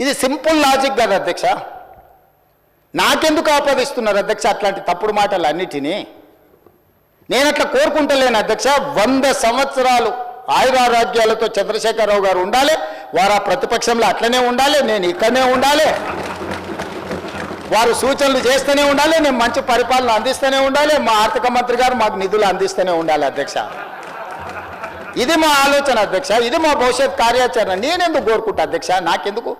ఇది simple logic కదా అధ్యక్ష. నాకెందుకు ఆపాదిస్తున్నారు అధ్యక్ష అట్లాంటి తప్పుడు మాటలు అన్నిటినీ నేను అట్లా కోరుకుంటలేను అధ్యక్ష. వంద సంవత్సరాలు ఆయురారోగ్యాలతో చంద్రశేఖరరావు గారు ఉండాలి. వారు ఆ ప్రతిపక్షంలో అట్లనే ఉండాలి. నేను ఇక్కడనే ఉండాలి. వారు సూచనలు చేస్తూనే ఉండాలి. నేను మంచి పరిపాలన అందిస్తూనే ఉండాలి. మా ఆర్థిక మంత్రి గారు మాకు నిధులు అందిస్తూనే ఉండాలి అధ్యక్ష. ఇది మా ఆలోచన అధ్యక్ష. ఇది మా భవిష్యత్ కార్యాచరణ. నేనెందుకు కోరుకుంటా అధ్యక్ష? నాకెందుకు?